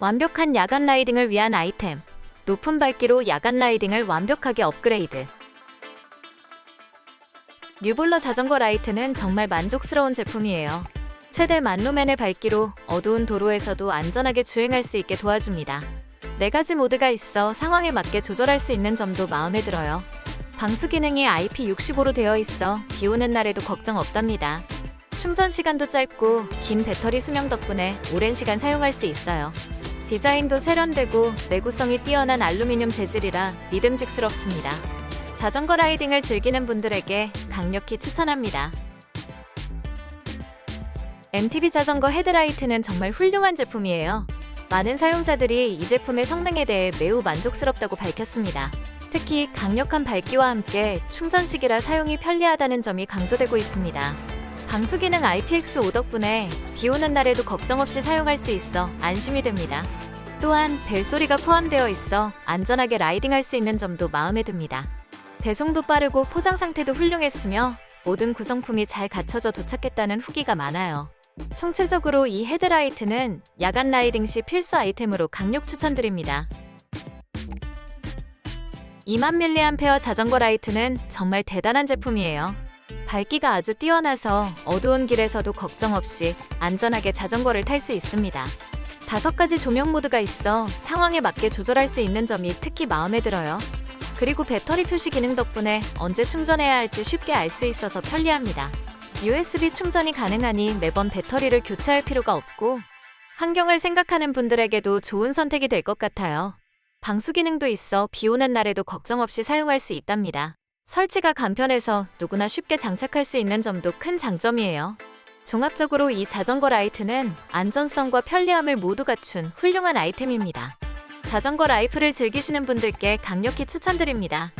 완벽한 야간 라이딩을 위한 아이템. 높은 밝기로 야간 라이딩을 완벽하게 업그레이드. 뉴볼러 자전거 라이트는 정말 만족스러운 제품이에요. 최대 만루멘의 밝기로 어두운 도로에서도 안전하게 주행할 수 있게 도와줍니다. 네 가지 모드가 있어 상황에 맞게 조절할 수 있는 점도 마음에 들어요. 방수 기능이 IP65로 되어 있어 비 오는 날에도 걱정 없답니다. 충전 시간도 짧고 긴 배터리 수명 덕분에 오랜 시간 사용할 수 있어요. 디자인도 세련되고 내구성이 뛰어난 알루미늄 재질이라 믿음직스럽습니다. 자전거 라이딩을 즐기는 분들에게 강력히 추천합니다. MTB 자전거 헤드라이트는 정말 훌륭한 제품이에요. 많은 사용자들이 이 제품의 성능에 대해 매우 만족스럽다고 밝혔습니다. 특히 강력한 밝기와 함께 충전 시기라 사용이 편리하다는 점이 강조되고 있습니다. 방수 기능 IPX5 덕분에 비 오는 날에도 걱정 없이 사용할 수 있어 안심이 됩니다. 또한 벨소리가 포함되어 있어 안전하게 라이딩할 수 있는 점도 마음에 듭니다. 배송도 빠르고 포장 상태도 훌륭했으며 모든 구성품이 잘 갖춰져 도착했다는 후기가 많아요. 총체적으로 이 헤드라이트는 야간 라이딩 시 필수 아이템으로 강력 추천드립니다. 2만 mAh 자전거 라이트는 정말 대단한 제품이에요. 밝기가 아주 뛰어나서 어두운 길에서도 걱정 없이 안전하게 자전거를 탈 수 있습니다. 다섯 가지 조명 모드가 있어 상황에 맞게 조절할 수 있는 점이 특히 마음에 들어요. 그리고 배터리 표시 기능 덕분에 언제 충전해야 할지 쉽게 알 수 있어서 편리합니다. USB 충전이 가능하니 매번 배터리를 교체할 필요가 없고 환경을 생각하는 분들에게도 좋은 선택이 될 것 같아요. 방수 기능도 있어 비 오는 날에도 걱정 없이 사용할 수 있답니다. 설치가 간편해서 누구나 쉽게 장착할 수 있는 점도 큰 장점이에요. 종합적으로 이 자전거 라이트는 안전성과 편리함을 모두 갖춘 훌륭한 아이템입니다. 자전거 라이프를 즐기시는 분들께 강력히 추천드립니다.